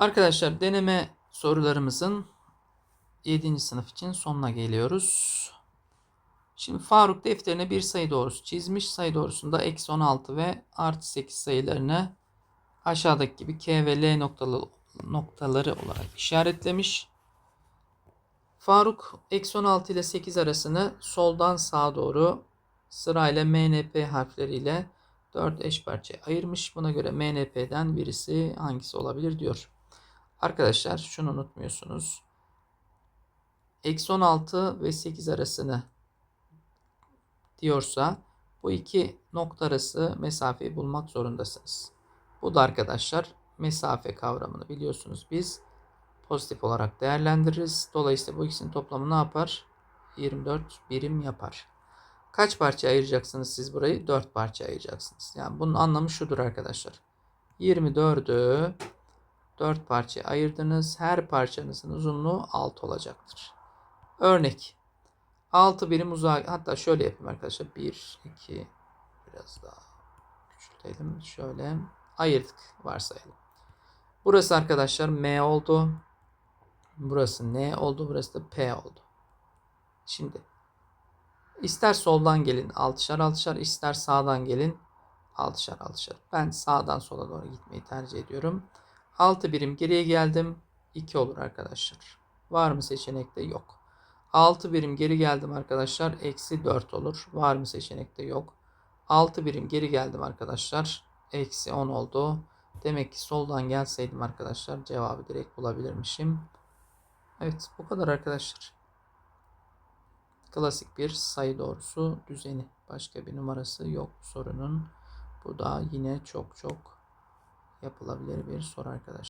Arkadaşlar deneme sorularımızın 7. sınıf için sonuna geliyoruz. Şimdi Faruk defterine bir sayı doğrusu çizmiş. Sayı doğrusunda eksi 16 ve artı 8 sayılarını aşağıdaki gibi K ve L noktalı, noktaları olarak işaretlemiş. Faruk eksi 16 ile 8 arasını soldan sağa doğru sırayla MNP harfleriyle 4 eş parçaya ayırmış. Buna göre MNP'den birisi hangisi olabilir diyor. Arkadaşlar şunu unutmuyorsunuz. Eksi 16 ve 8 arasını diyorsa bu iki nokta arası mesafeyi bulmak zorundasınız. Bu da arkadaşlar mesafe kavramını biliyorsunuz biz pozitif olarak değerlendiririz. Dolayısıyla bu ikisinin toplamı ne yapar? 24 birim yapar. Kaç parça ayıracaksınız siz burayı? 4 parça ayıracaksınız. Yani bunun anlamı şudur arkadaşlar. 24'ü 4 parçaya ayırdınız. Her parçanızın uzunluğu 6 olacaktır. Örnek. 6 birim uzağa hatta şöyle yapayım arkadaşlar. 1, 2 biraz daha küçültelim. Şöyle ayırdık varsayalım. Burası arkadaşlar M oldu. Burası N oldu. Burası da P oldu. Şimdi ister soldan gelin altışar altışar ister sağdan gelin altışar altışar. Ben sağdan sola doğru gitmeyi tercih ediyorum. 6 birim geriye geldim. 2 olur arkadaşlar. Var mı seçenekte? Yok. 6 birim geri geldim arkadaşlar. Eksi 4 olur. Var mı seçenekte? Yok. 6 birim geri geldim arkadaşlar. Eksi 10 oldu. Demek ki soldan gelseydim arkadaşlar cevabı direkt bulabilirmişim. Evet bu kadar arkadaşlar. Klasik bir sayı doğrusu düzeni. Başka bir numarası yok sorunun. Bu da yine çok çok yapılabilir bir soru arkadaşlar.